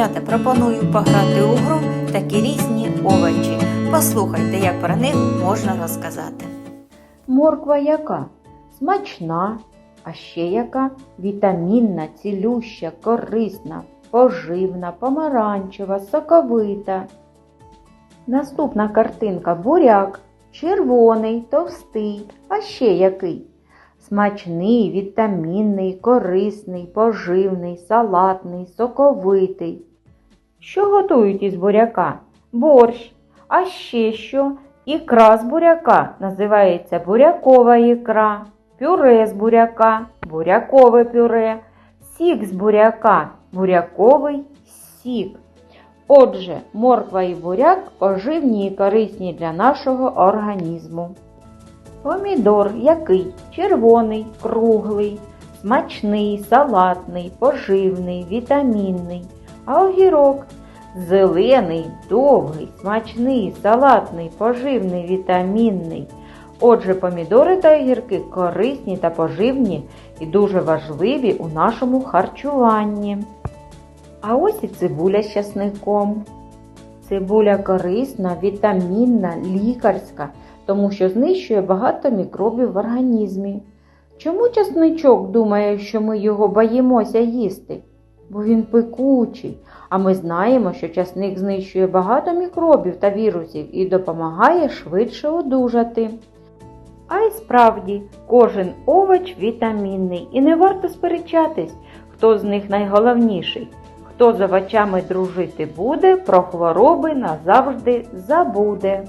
Малята пропоную пограти у гру такі різні овочі. Послухайте, як про них можна розказати. Морква яка? Смачна, а ще яка вітамінна, цілюща, корисна, поживна, помаранчева, соковита. Наступна картинка буряк, червоний, товстий, а ще який? Смачний, вітамінний, корисний, поживний, салатний, соковитий. Що готують із буряка? Борщ. А ще що? Ікра з буряка називається бурякова ікра, пюре з буряка, бурякове пюре, сік з буряка, буряковий сік. Отже, морква і буряк поживні і корисні для нашого організму. Помідор який? Червоний, круглий, смачний, салатний, поживний, вітамінний. А огірок зелений, довгий, смачний, салатний, поживний, вітамінний. Отже, помідори та огірки корисні та поживні і дуже важливі у нашому харчуванні. А ось і цибуля з часником. Цибуля корисна, вітамінна, лікарська, тому що знищує багато мікробів в організмі. Чому часничок думає, що ми його боїмося їсти? Бо він пекучий, а ми знаємо, що часник знищує багато мікробів та вірусів і допомагає швидше одужати. А й справді, кожен овоч вітамінний, і не варто сперечатись, хто з них найголовніший. Хто з овочами дружити буде, про хвороби назавжди забуде.